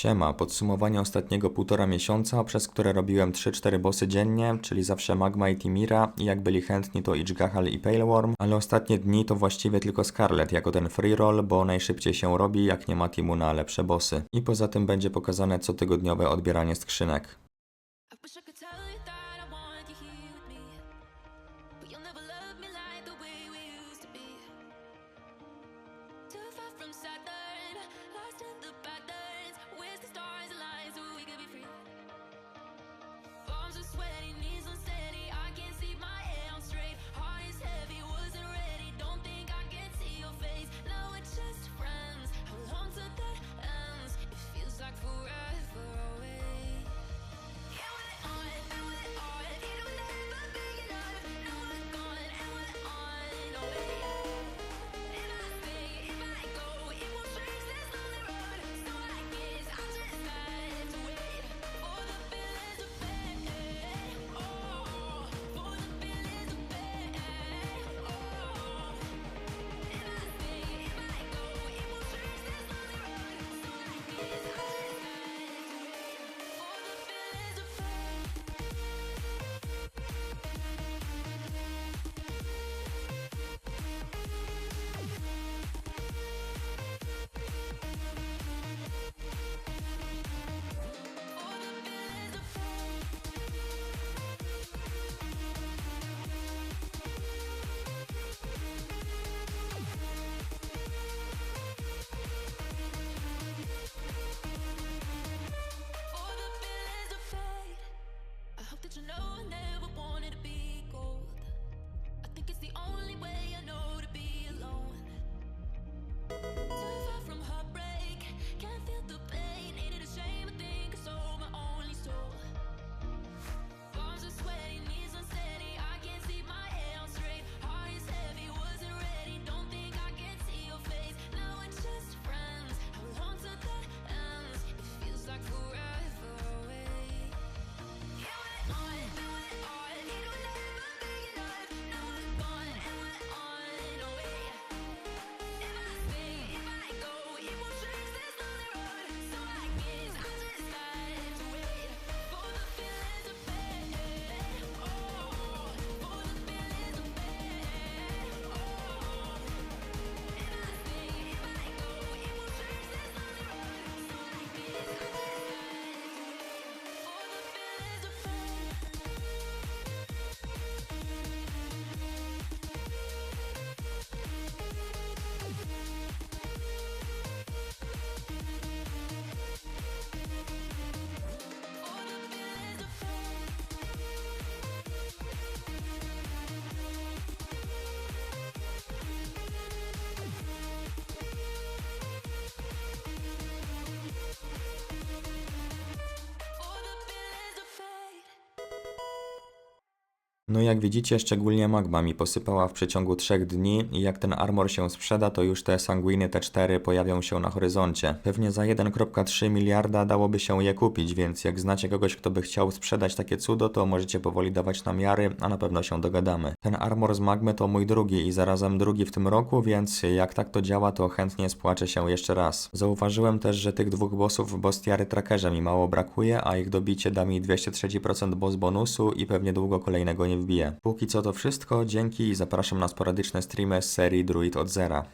Siema, podsumowanie ostatniego półtora miesiąca, przez które robiłem 3-4 bossy dziennie, czyli zawsze Magma i Timira i jak byli chętni to Ichgahal i Paleworm, ale ostatnie dni to właściwie tylko Scarlet jako ten free roll, bo najszybciej się robi jak nie ma teamu na lepsze bossy. I poza tym będzie pokazane cotygodniowe odbieranie skrzynek. I wish I could tell you No jak widzicie, szczególnie magma mi posypała w przeciągu 3 dni i jak ten armor się sprzeda, to już te sanguiny T4 pojawią się na horyzoncie. Pewnie za 1,3 miliarda dałoby się je kupić, więc jak znacie kogoś, kto by chciał sprzedać takie cudo, to możecie powoli dawać namiary, a na pewno się dogadamy. Ten armor z magmy to mój drugi i zarazem drugi w tym roku, więc jak tak to działa, to chętnie spłaczę się jeszcze raz. Zauważyłem też, że tych dwóch bossów w Bostiary Trackerze mi mało brakuje, a ich dobicie da mi 230% boss bonusu i pewnie długo kolejnego nie wbiję. Póki co to wszystko, dzięki i zapraszam na sporadyczne streamy z serii Druid od Zera.